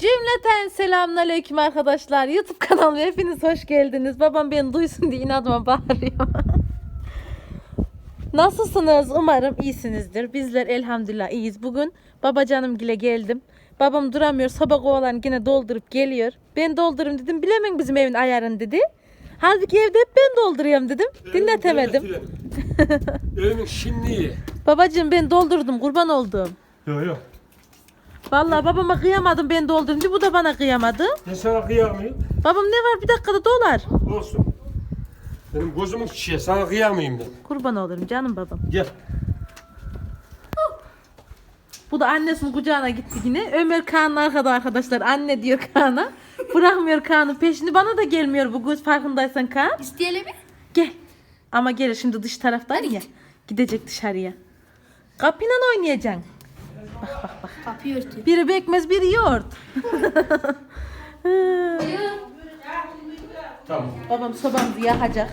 Cümleten selamünaleyküm arkadaşlar. YouTube kanalıma hepiniz hoş geldiniz. Babam beni duysun diye inadıma bağırıyor. Nasılsınız? Umarım iyisinizdir. Bizler elhamdülillah iyiyiz. Bugün babacanım gile geldim. Babam duramıyor. Sabah kovalarını yine doldurup geliyor. Ben doldurayım dedim. Bilemem bizim evin ayarını dedi. Halbuki evde hep ben dolduruyorum dedim. Dinletemedim. Evimin şimdi. Babacığım ben doldurdum. Kurban oldum. Yok yok. Vallahi babama kıyamadım ben doldurunca. Bu da bana kıyamadı. Ben sana kıyamayayım. Babam ne var bir dakikada dolar. Olsun. Benim gözümün çiçeği sana kıyamayayım ben. Kurban olurum canım babam. Gel. Bu da annesinin kucağına gitti yine. Ömer Kaan'ın arkada arkadaşlar. Anne diyor Kaan'a. Bırakmıyor Kaan'ın peşini. Bana da gelmiyor bu göz farkındaysan Kaan. İsteyelim mi? Gel. Ama gelir şimdi dış taraftayım ya. Gidecek dışarıya. Kapıyla oynayacaksın. Kapıyı örtün. Biri bekmez biri yoğurt. Tamam. Babam sobamızı yakacak.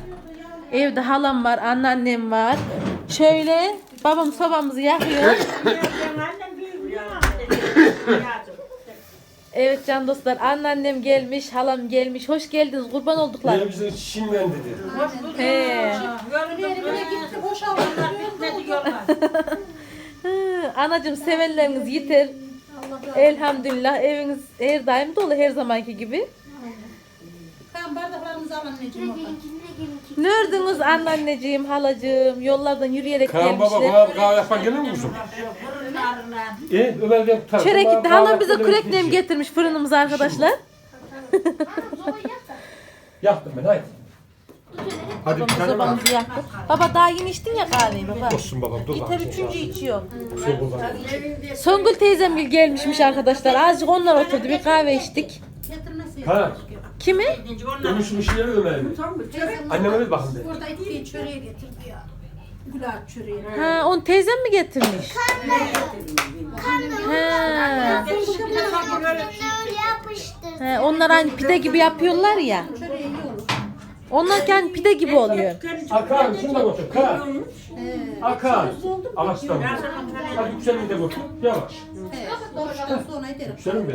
Evde halam var, anneannem var. Şöyle babam sobamızı yakıyor. Evet can dostlar anneannem gelmiş, halam gelmiş. Hoş geldiniz kurban olduklar. Evimizin çiçeğinden dedi. He. Hı, Anacım sevenleriniz yeter. Elhamdülillah eviniz her daim dolu her zamanki gibi. Kan bardaklarımızı alın anneciğim oradan. Nerediniz anneanneciğim, halacığım? Yollardan yürüyerek Kaan baba gelmişler. bana kahve yapar gelir mi kuzum? E Ömer de tutar. Çörek gitti. Halam bize kürek nem mi? getirmiş fırınımıza arkadaşlar. Yaktım ben haydi. Hadi bir tane var. Sobamızı yaktık. Baba daha yeni içtin ya kahveyi baba. Olsun babam dur bakayım. üçüncü içiyor. Songül teyzem gelmişmiş arkadaşlar. Azıcık onlar oturdu. Bir kahve içtik. Getirmesi. Ha. Kimi? Ömüşüm işleri Ömer mi? Anneme bir bakın de. Burada iki çöreği getirdi ya. Çöreği. Ha, onu teyzem mi getirmiş? Ha. He, onlar hani pide gibi yapıyorlar ya. Onlar kendi pide gibi oluyor. Akan şunu da götür. Kaan. Akan. Alastan. Hadi yükselin de götür. Yavaş. Yükselin be.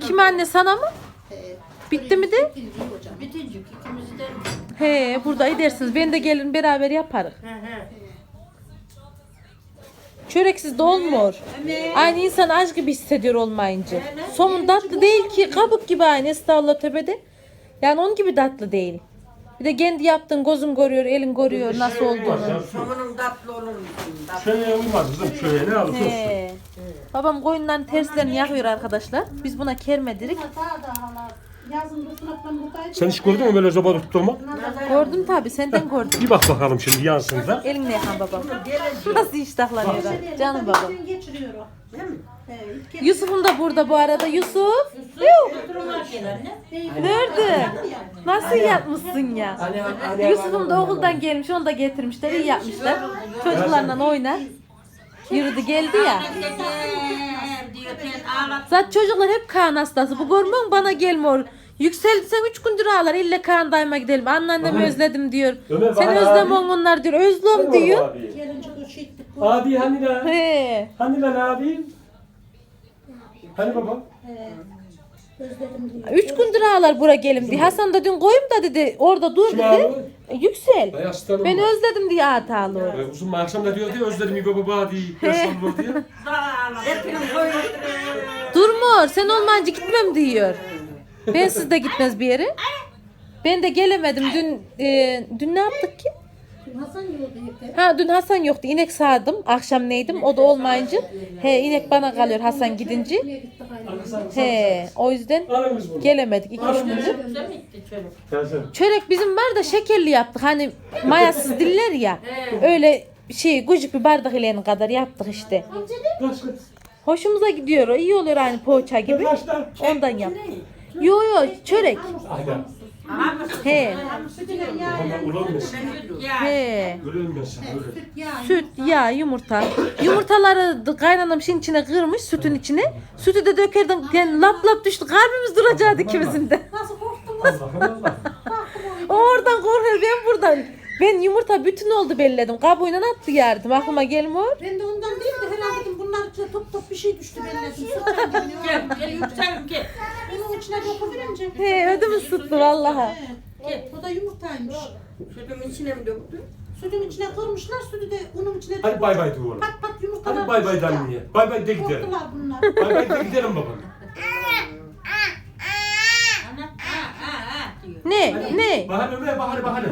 Kim anne sana mı? Bitti mi de? İkimizi de. He, burada edersiniz. Ben de gelin beraber yaparız. Çöreksiz de olmuyor. Aynı insan aç gibi hissediyor olmayınca. Somun tatlı değil ki. Kabuk gibi aynı estağfurullah tepede. Yani onun gibi tatlı değil. Bir de kendi yaptığın gözün görüyor, elin görüyor nasıl olduğunu. Somunun tatlı olur musun? Şöyle uymaz kızım. Şöyle ne alırsa olsun. He. Babam koyunların terslerini yakıyor arkadaşlar. Biz buna kerme dedik. Hata da hala. Yazın bu sınıftan buradaydı. Sen hiç gördün mü böyle zoba tutturma? Gördüm tabi senden gördüm. Bir bak bakalım şimdi yansında. Elinle yakan babam. Nasıl iştahlanıyor? Canım babam. Geçiriyor o. He. ilk kez Yusuf'um da burada bu arada. Yusuf. Nerede? Nasıl yapmışsın ya? Yusuf'um da okuldan gelmiş. Onu da getirmişler. iyi yapmışlar. Çocuklarla oynar. Yürüdü geldi ya. diyor sen ağlat. Zaten çocuklar hep kan hastası. Bu görmüyor musun? Bana gelmiyor. Yükseldi sen üç gündür ağlar. İlle kan dayıma gidelim. Anneannemi özledim diyor. Ömer, Sen bana özlem abi- onlar diyor. Özlem diyor. Abi. şey ettik. Abi hani lan? He. Hani lan abi? Hani baba? özledim diyor. Üç gündür ağlar bura gelim diye. Hasan da dün koyayım da dedi. Orada dur Kim dedi. E, Yüksel. Aslanım. Ben bak. özledim diye hatalı. Ee, Uzun akşam da diyor diye özledim İbo baba diye. Yaşlandı o diye. Hepiniz. Durmuyor. Sen olmayınca gitmem diyor. Ben siz de gitmez bir yere. Ben de gelemedim. Dün e, dün ne yaptık ki? Hasan hep. Ha dün Hasan yoktu. İnek sağdım. Akşam neydim? O da olmayınca. He inek bana kalıyor Hasan gidince. He o yüzden gelemedik. İki üç gündür. Çörek bizim var da şekerli yaptık. Hani mayasız diller ya. Öyle şey küçük bir bardak ileğinin kadar yaptık işte. Kaç kaç. Hoşumuza gidiyor. İyi oluyor aynı poğaça gibi. Ondan yap. Yo yo çörek. Aynen. He. Mesela. He. Süt, yağ, yumurta. Yumurtaları da kaynanam şeyin içine kırmış sütün içine. Sütü de dökerdim. Yani lap lap düştü. Kalbimiz duracaktı ikimizin de. nasıl korktum. O oradan korkuyor ben buradan. Ben yumurta bütün oldu belledim. Kabuğuyla attı yardım. Aklıma gelmiyor. Ben de ondan değil de herhalde bunlar top top şey düştü benim. Sıktan dönüyor. Gel gel yükselim gel. Bunun içine dokuverince. He ödümü sıktı vallahi. Evet. O da yumurtaymış. Sütümün içine mi döktün? Sütün içine kırmışlar, sütü de unun içine Hadi bay bay de oğlum. Pat pat yumurtalar. Hadi bay bay de anneye. Bay bay de gidelim. Korktular bunlar. Bay bay de gidelim babam. Ana ha ha ha diyor. Ne? Ne? Bahane Ömer bahane bahane.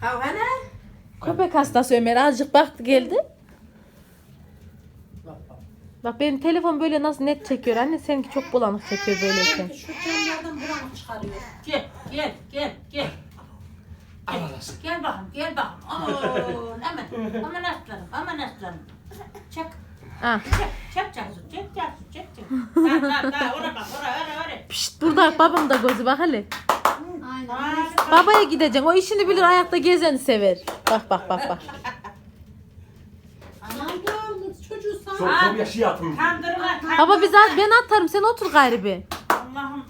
Ha ana. Köpek hastası Ömer azıcık baktı geldi. Bak benim telefon böyle nasıl net çekiyor anne seninki çok bulanık çekiyor böyleyken. Şu camlardan bulanık çıkarıyor. Gel gel gel gel. Razı Gel bakalım gel bakalım. Aman aman aman aslanım aman aslanım. Çak. Ah. Çak çak çak çak çak çak çak. Ha ha ha ona bak ona ona ona. Pişt burada babam da gözü bak hele. Babaya gideceksin o işini bilir ayakta gezeni sever. Bak bak bak bak. Anam da çocuğu sağ. Çok çok. Kandırma kandırma. Baba biz az ben atarım sen otur gayrı bir. Allah'ım.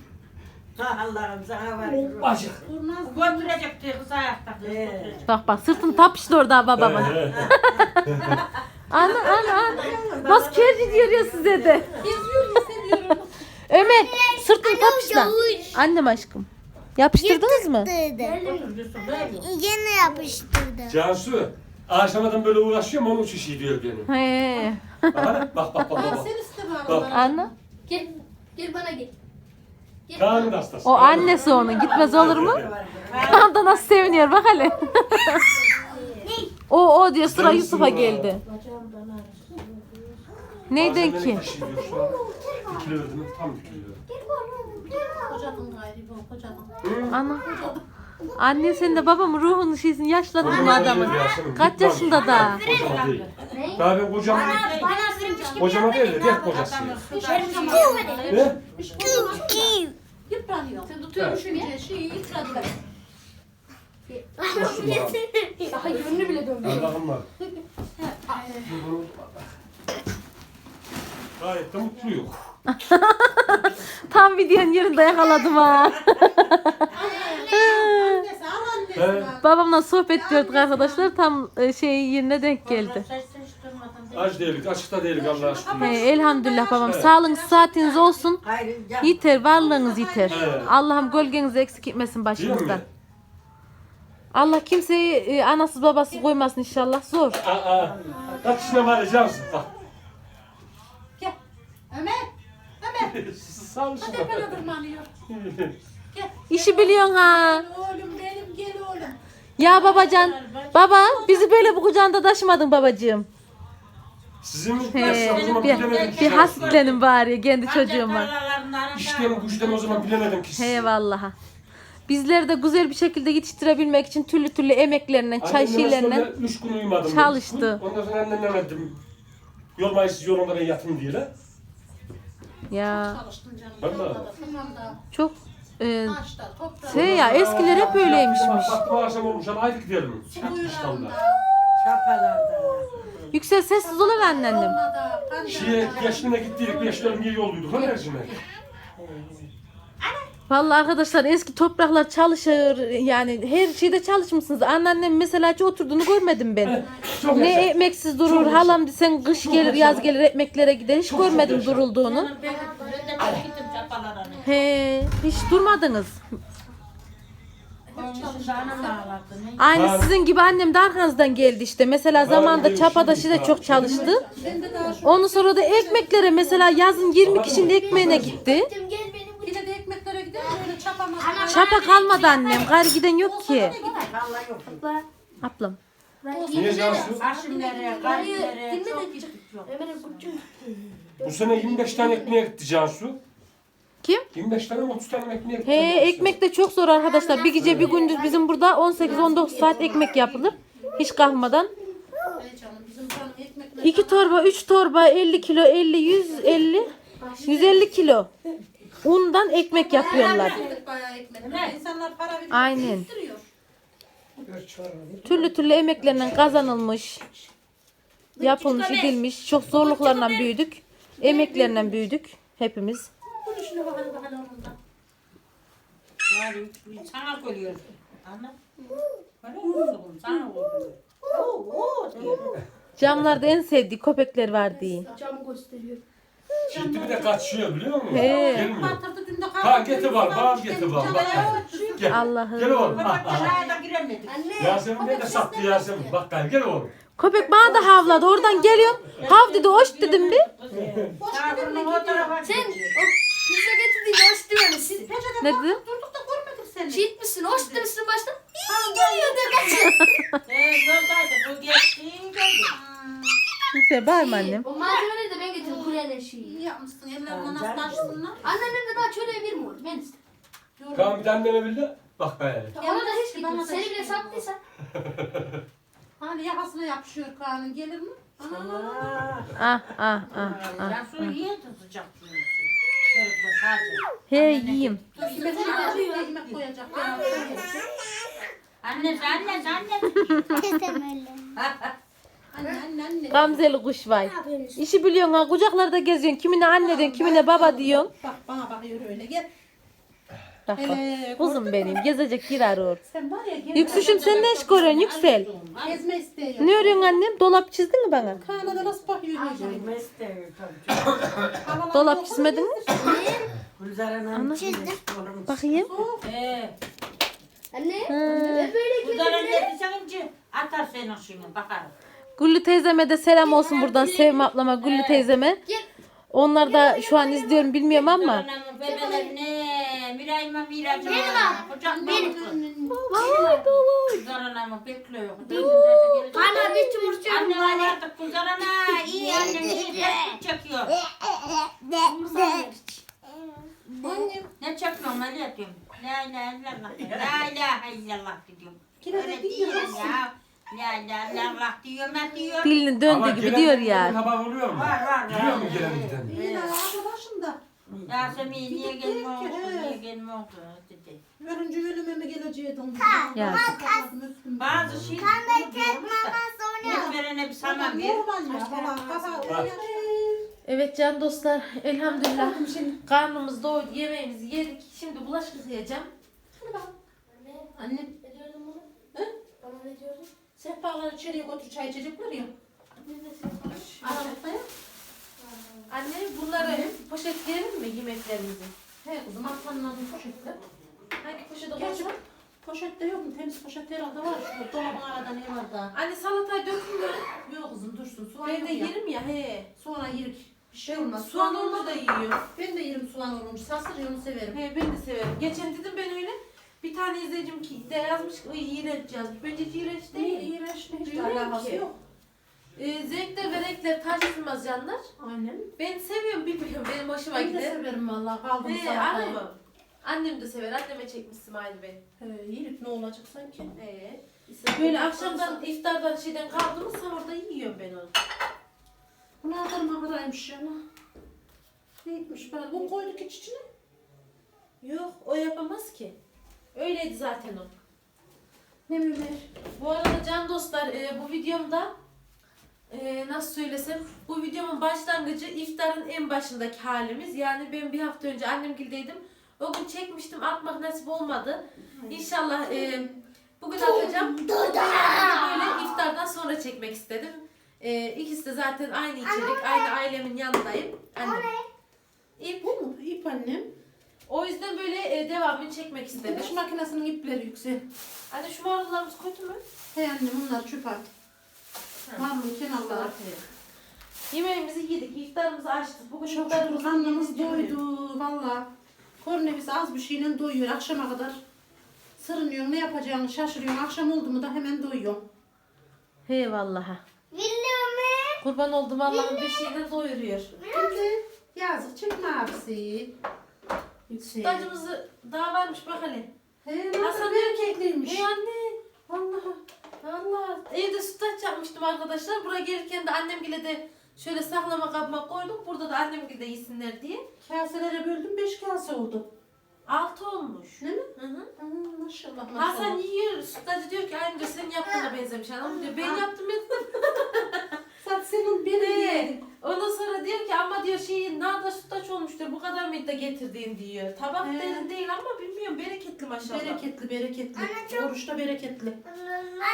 Ha Allah'ım sana var. Acık. Durmaz. Götürecek diye kız ayakta kız götürecek. Bak bak sırtın tapıştı orada babama. Ana ana ana. Nasıl kerci diyor ya size de. Geziyor ya seviyorum. Ömer sırtın tapıştı. Annem aşkım. Yapıştırdınız mı? Yine yapıştırdı. Cansu. Akşamadan böyle uğraşıyorum onun çişi diyor benim. He. Bak bak bak bak. sen iste Bak. bari. Anne. Gel. Gel bana gel. Kaan'ın hastası. O annesi onun. Gitmez olur mu? Tam da nasıl seviniyor bak hele. o o diyor sıra Yusuf'a geldi. Neyden ki? Bir kilo verdim tam bir kilo. Gayrı bu kocadın. Ana. Anne sen de babam ruhunu şeysin yaşladın bu adamın. Kaç yaşında da? Daha ben kocama Bana sürmüş gibi. kocama değil de diğer kocası. Ne? Yıpranıyor. Sen tutuyormuşsun diye şeyi yıpranıyor. Daha yönünü bile dönmüyor. Allah'ım var. Gayet de mutluyum. Tam videonun yerinde yakaladım ha. Babamla sohbet ediyorduk arkadaşlar. Tam e, şey yerine denk geldi. Aç değilik, açıkta değilik Allah'a şükür. He, elhamdülillah babam. Sağlığınız saatiniz olsun. Yeter varlığınız yeter. Evet. Allah'ım gölgenizi eksik etmesin Değil başımızdan. mi? Allah kimseyi e, anasız babasız koymasın inşallah. Zor. Aa, kaç kişine var? Bak. Gel. Ömer. Ömer. Sağ olsun. Tepene tırmanıyor. İşi biliyorsun ha. Oğlum benim gel oğlum. Ya babacan. Baba bizi böyle bu kucağında taşımadın babacığım. Sizin He, o zaman bir, bilemedim ki. bir hasretlenin bari kendi çocuğum var. İşten güçten o zaman bilemedim ki. He vallahi. Bizleri de güzel bir şekilde yetiştirebilmek için türlü türlü emeklerinden, çay şeylerinden. sonra Üç gün uyumadım. çalıştı. Ondan sonra annemle dedim. Yol mayısız yolunda ben yatayım diye. lan. Ya Çalıştın canım. Vallahi. Yolda da, çok e, Taşta, şey ya eskiler hep öyleymişmiş. Bak bu akşam olmuş hadi haydi gidelim. Çapalarda. Yüksel sessiz olur anneannem. Olmada. Şeye Pancarda. yaşına gittiydik. Beşlerim iyi yolduyduk. Lan Ercüment. Vallahi arkadaşlar eski topraklar çalışır yani her şeyde çalışmışsınız. Anneannem mesela hiç oturduğunu görmedim ben. Çok Ne yaşa. ekmeksiz durur. Çok Halam sen kış gelir yaz gelir ekmeklere gider. Hiç Çok çok görmedim yaşa. durulduğunu. He, hiç durmadınız. Aynı Ben- sizin gibi annem de arkanızdan geldi işte. Mesela zamanında Ben- Çapadaşı da çok çalıştı. Ondan sonra da ekmeklere mesela yazın 20 kişinin ekmeğine gitti. Gel benim Bir de de ekmeklere gidelim çapamaz. Çapa kalmadı annem. Gayrı giden yok ki. Vallahi yok. Ablam. Niye Cansu? Çok gittik yok. Bu sene 25 tane ekmeğe gitti Cansu. Kim? 25 tane mi 30 tane mi ekmeğe gitti? He ekmek de çok zor arkadaşlar. Bir gece bir gündüz bizim burada 18-19 saat ekmek yapılır. Hiç ekmekler. 2 torba, 3 torba, 50 kilo, 50, 150, 150 kilo. Undan ekmek yapıyorlar. Yedik bayağı ekmek. İnsanlar para verip Aynen. yetiştiriyor. Türlü türlü emeklerinden kazanılmış, yapılmış, edilmiş. Çok zorluklarla büyüdük. Emeklerinden büyüdük hepimiz. Bunu şuna bakalım bakalım ondan. Yani sana koyuyorsun. Anne. Öyle oğlum sana oldu. Oo, oo diyor. Camlarda en sevdiği köpekler var diye. Camı gösteriyor. Şimdi bir de kaçıyor biliyor musun? He. Gelmiyor. Batırdı dün de. Ha getir var, bağım getir var. Bak. Gel. Allah'ım. Gel oğlum. Ha, ha. Aşağıya da giremedik. Anne. Yasemin ne de sattı Yasemin. Bak gel gel oğlum. Köpek bana da havladı. Oradan geliyor. Hav dedi hoş dedim bir. O tarafa Sen gidiyor. o pizza hoş diyorsun. Siz Ne dedim? Durduk da görmedik seni. cheat misin? Hoş demişsin başta. İyi geliyor de kaçın. Ee, yoldaydı. Bu geçti. geldi. Kimseye bağırma annem. O malzemeleri de ben getirdim kulenin İyi şeyi. yapmışsın. Ellerine nasıl açsınlar. Anneannem de daha çöreğe bir mi oldu? Ben istedim. Tamam bir tane de bildi. Bak gayret. Ona da hiç Bana gitmedi. da Seni hiç bile sattıysa. Hani yakasına yapışıyor Kaan'ın gelir mi? Ah ah ah ah. Ya de sıcak suyu. Şöyle de sadece. He yiyeyim. Yemek koyacak, yemek koyacak. Ben alayım. Annesi annesi annesi. Anne anne anne. Gamzeli kuş vay. İşi biliyorsun ha kucaklarda geziyorsun. Kimine anne diyorsun, kimine baba diyorsun. Bak bana bakıyor öyle gel. Bak bak. Hele, Kuzum benim gezecek girer or. Sen var ya gel. Yüksüşüm sen ne iş görüyorsun Yüksel? Gezme istiyor. Ne örüyorsun annem? Dolap çizdin mi bana? Kaan'a da nasıl bakıyor öyle. Havalar Dolap yok. çizmedin mi? Ana. Çizdim. Bakayım. Ee, Anne. Ha. Ben böyle girdim. ne diyeceksin? Atar senin şimdi bakarım. Güllü teyzeme de selam olsun buradan Sevim ablama, Güllü teyzeme. Onlar da şu an izliyorum bilmiyorum ama. Bir var. İyi annem iyi çekiyor. Ne çekiyorsun öyle yapıyorum. La ilahe illallah. La ilahe illallah diyorum. Öyle de değil diyorsun? Ya. Dilini döndü gibi diyor ya. Tabak oluyor mu? Var, var, var. Biliyor musun gelen giden? İyi lan aklı başında. Yasemin niye Gidip değil ki. Niye dedi. Geleceğim? Ya. Bazı şey verene bir saman bir. Normal ya. Valla kafa Evet can dostlar elhamdülillah karnımız doydu yemeğimizi yedik. Şimdi bulaşık yıkayacağım. Anne. Ne diyordun bunu? Hı? Bana ne diyordun? Sehpaları içeriye götür çay içecekler ya. Aralıkta ya. Anne bunları poşetleyelim mi yemeklerimizi? He kızım atlanladım poşette. Hangi poşete Gerçi koysam? poşette yok mu? Temiz poşet herhalde var. Şu dolabın arada ne var da? Anne salatayı dökün mü? Yok kızım dursun. Soğan Ben yok de ya. yerim ya he. Soğan yerik. Bir şey olmaz. Soğan olunca da yiyor. Ben de yerim soğan olmuş. Sasır onu severim. He ben de severim. Geçen dedim ben öyle. Bir tane izleyicim ki de yazmış ki "Iy, iğrenç yazmış. Bence hiç iğrenç Ne değil. iğrenç ne hiç de Bilmiyorum alakası ki. yok. Ee, zevkler ve renkler tartışılmaz canlar. Aynen. Ben seviyorum bilmiyorum benim hoşuma Ben de gider. severim valla. Kaldım He salatayı. anamı. Annem de sever. Anneme çekmişsin aynı ben. He, yerik ne olacak sanki? Ee, böyle akşamdan iftardan şeyden kaldı mı sahurda yiyorum ben onu. Bunlardan maharaymış ya. Neymiş ben? Bu koyduk iç içine. Yok o yapamaz ki. Öyleydi zaten o. Ne mümer? Bu arada can dostlar e, bu videomda e, nasıl söylesem bu videomun başlangıcı iftarın en başındaki halimiz. Yani ben bir hafta önce annemgildeydim. O gün çekmiştim atmak nasip olmadı. İnşallah e, bugün atacağım. Böyle iftardan sonra çekmek istedim. E, ikisi de zaten aynı içerik. Aynı ailemin yanındayım. Annem. İp. Bu mu? İp annem. O yüzden böyle e, devamını çekmek istedim. Dikiş makinesinin ipleri yüksek. Anne şu marullarımız kötü mü? He annem bunlar çöp at. Marulun kenarları. Yemeğimizi yedik, iftarımızı açtık. Bugün Çok iftarımızı şükür karnımız yedik. doydu valla. Kornemiz az bir şeyle doyuyor akşama kadar. Sırınıyor ne yapacağını şaşırıyor. Akşam oldu mu da hemen doyuyor. He. Biliyorum. Kurban oldum Allah'ın bir şeyle doyuruyor. Şimdi yazık çekme abisi. Yüksek. Sütlacımızı daha varmış bak hele. He Hasan nasıl diyor bir kekliymiş. Hey anne. Vallahi. Allah. Evde sütlaç yapmıştım arkadaşlar. Buraya gelirken de annem bile de şöyle saklama kabıma koydum. Burada da annem de yesinler diye. Kaselere böldüm 5 kase oldu. Altı olmuş. Değil mi? Hı hı. Aa, maşallah maşallah. Hasan yiyor. Sütlacı diyor ki aynı diyor senin yaptığına benzemiş. Anam diyor ben yaptım dedim. Sat senin benim He. Ondan sonra diyor ki ama diyor şey nada sütaç olmuştur bu kadar mıydı da getirdiğin diyor. Tabak He. derin değil ama bilmiyorum bereketli maşallah. Bereketli bereketli. Anne çok- Oruçta bereketli.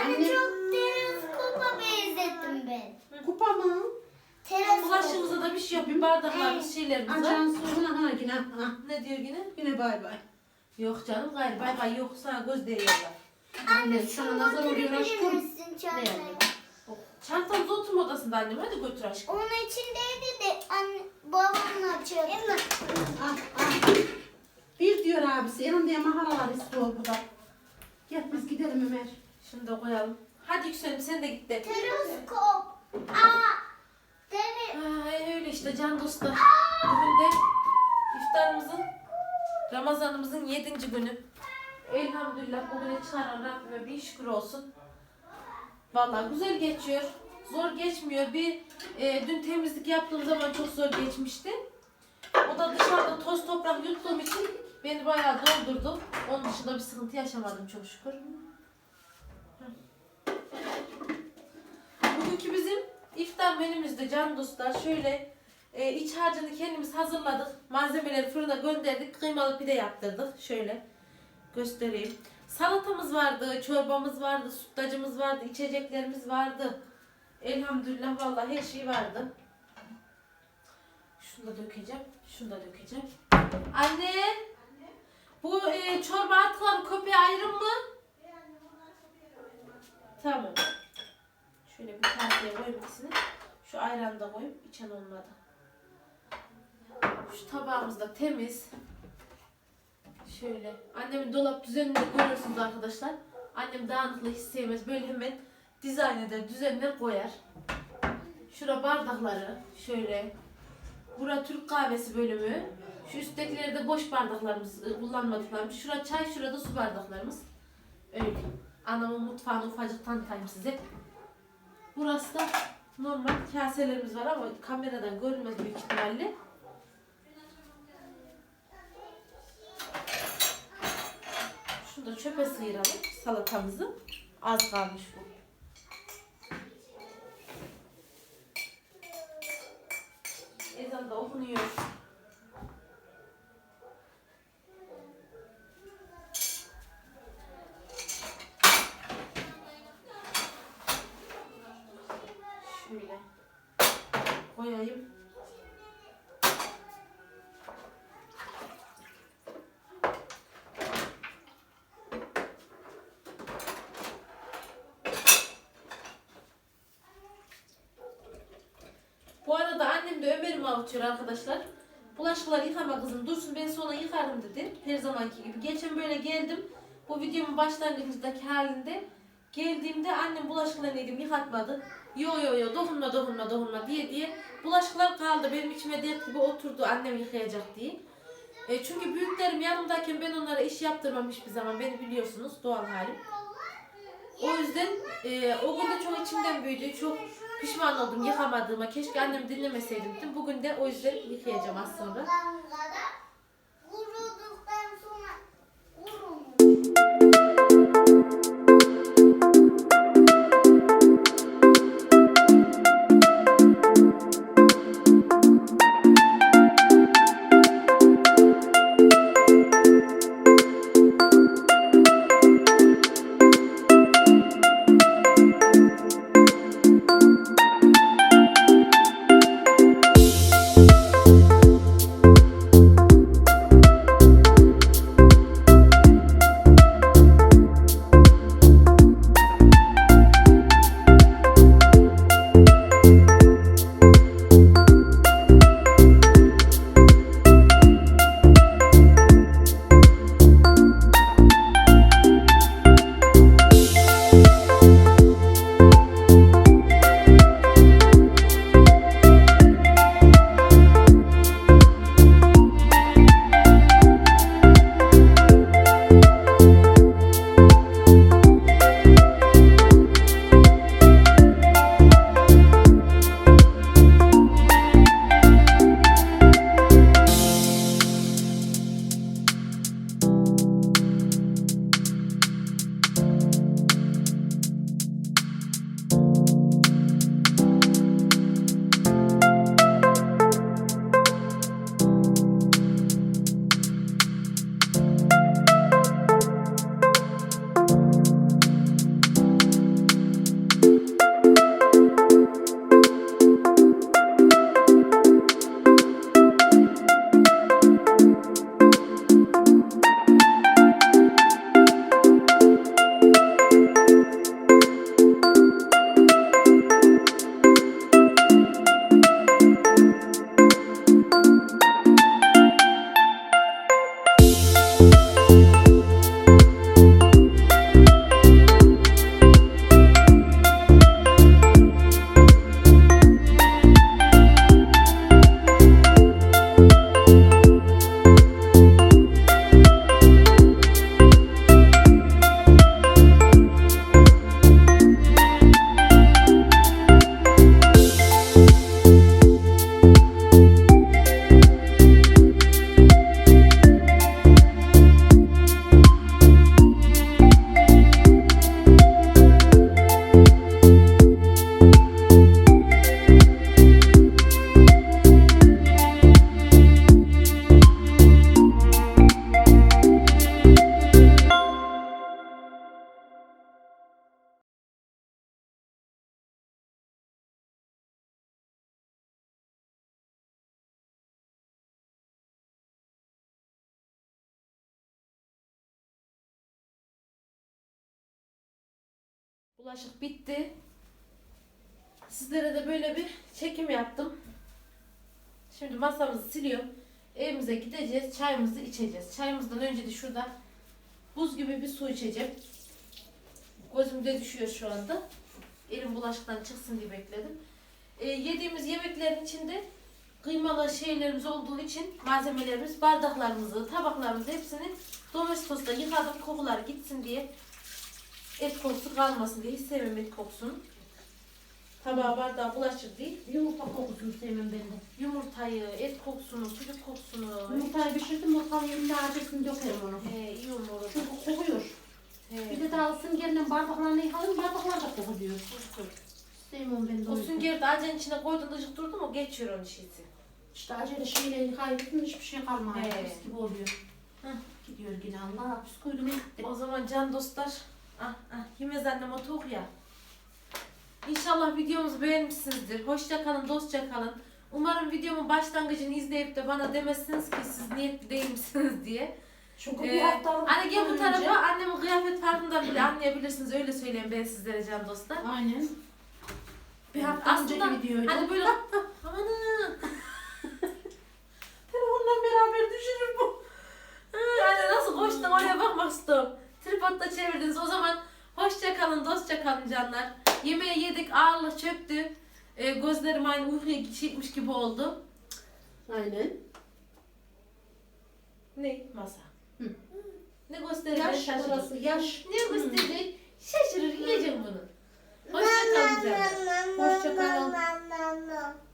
Anne çok teras kupa benzettim ben. Kupa mı? Teras Bulaşığımıza da bir şey yok bir bardaklarımız şeylerimiz var. Acan soruna ha yine. Ha. Ne diyor yine? Yine bay bay. Yok canım gayrı bay bay yok sana göz değiyorlar. Anne sana nazar oluyor aşkım. misin çantayı? Çantamız oturma odasında annem hadi götür aşkım. Onun içindeydi de anne babamla açıyor. Değil mi? Ah, ah. Bir diyor abisi. Elin diye mahalalar istiyor burada. Gel biz gidelim Ömer. Şunu da koyalım. Hadi yükselim sen de git de. Teleskop. Aa. Demi. Ay öyle işte can dostlar. Bugün de iftarımızın Ramazanımızın yedinci günü. Elhamdülillah bugüne çıkaran Rabbime bir şükür olsun. Vallahi güzel geçiyor. Zor geçmiyor. Bir e, dün temizlik yaptığım zaman çok zor geçmişti. O da dışarıda toz toprak yuttuğum için beni bayağı doldurdu. Onun dışında bir sıkıntı yaşamadım çok şükür. Bugünkü bizim iftar menümüzde can dostlar şöyle e, iç harcını kendimiz hazırladık. Malzemeleri fırına gönderdik. Kıymalı pide yaptırdık. Şöyle göstereyim. Salatamız vardı, çorbamız vardı, sütlacımız vardı, içeceklerimiz vardı. Elhamdülillah vallahi her şey vardı. Şunu da dökeceğim. Şunu da dökeceğim. Anne! Bu e, çorba artıklarını köpeğe ayırın mı? Tamam. Şöyle bir kaseye koyayım ikisini. Şu ayranı da koyayım. İçen olmadı. Şu tabağımız da temiz. Şöyle. Annemin dolap düzenini görüyorsunuz arkadaşlar. Annem dağınıklığı hiç sevmez. Böyle hemen dizayn eder, düzenler koyar. Şura bardakları. Şöyle. Bura Türk kahvesi bölümü. Şu üsttekileri de boş bardaklarımız, ı, kullanmadıklarımız. Şura çay, şurada su bardaklarımız. Öyle. Anamın mutfağını ufacık tanıtayım size. Burası da normal kaselerimiz var ama kameradan görünmez büyük ihtimalle. Da çöpe sıyıralım salatamızı. Az kalmış bu. Ezan da okunuyor. Şöyle koyayım. Bu arada annem avutuyor arkadaşlar. Bulaşıkları yıkama kızım dursun ben sonra yıkarım dedi. Her zamanki gibi. Geçen böyle geldim. Bu videomun başlangıcındaki halinde. Geldiğimde annem bulaşıklarını yedim yıkatmadı. Yo yo yo dokunma dokunma dokunma diye diye. Bulaşıklar kaldı benim içime dert gibi oturdu annem yıkayacak diye. E, çünkü büyüklerim yanımdayken ben onlara iş yaptırmam hiçbir zaman. Beni biliyorsunuz doğal halim. O yüzden e, o gün de çok içimden büyüdü. Çok pişman oldum yıkamadığıma. Keşke annemi dinlemeseydim dedim. Bugün de o yüzden yıkayacağım az sonra. Bulaşık bitti. Sizlere de böyle bir çekim yaptım. Şimdi masamızı siliyorum. Evimize gideceğiz. Çayımızı içeceğiz. Çayımızdan önce de şurada buz gibi bir su içeceğim. Gözümde düşüyor şu anda. Elim bulaşıktan çıksın diye bekledim. Ee, yediğimiz yemeklerin içinde kıymalı şeylerimiz olduğu için malzemelerimiz, bardaklarımızı, tabaklarımızı hepsini domestos'ta yıkadım kokular gitsin diye. Et kokusu kalmasın diye hiç sevmem et kokusunu. Tabağa bardağa bulaşır değil. Yumurta kokusunu sevmem ben de. Yumurtayı, et kokusunu, sucuk kokusunu. Yumurtayı pişirdim o illa acısını dökerim onu. He, iyi olur. Çünkü kokuyor. He. Bir de daha süngerle bardaklarını yıkadım bardaklar da kokuyor. Sevmem ben de. O süngeri de acenin içine koydun ışık durdu mu geçiyor onun şişesi. İşte acele şeyle yıkayıp hiçbir şey kalmıyor. He. Mis gibi oluyor. Hı. Gidiyor yine Allah gitti. O zaman can dostlar, ah ah Hümez annem o tok ya. İnşallah videomuzu beğenmişsinizdir. Hoşça kalın, dostça kalın. Umarım videomun başlangıcını izleyip de bana demezsiniz ki siz niyetli değil misiniz diye. Çünkü Ee, bir hafta Anne gel bu önce- tarafa annemin kıyafet farkından bile anlayabilirsiniz. Öyle söyleyeyim ben sizlere can dostlar. Aynen. Bir hafta Aslında önceki videoydu. hani böyle amanın telefonla beraber düşürür bu. Yani nasıl koştum oraya bakmak istiyorum tripodla çevirdiniz. O zaman hoşça kalın, dostça kalın canlar. Yemeği yedik, ağırlık çöktü. E, gözlerim aynı uykuya çekmiş gibi oldu. Aynen. Ne? Masa. Hı. Ne gösterir? Yaş ben yaş. Ne gösterir? Şaşırır, yiyeceğim bunu. Hoşça kalın canlar. Hoşça kalın.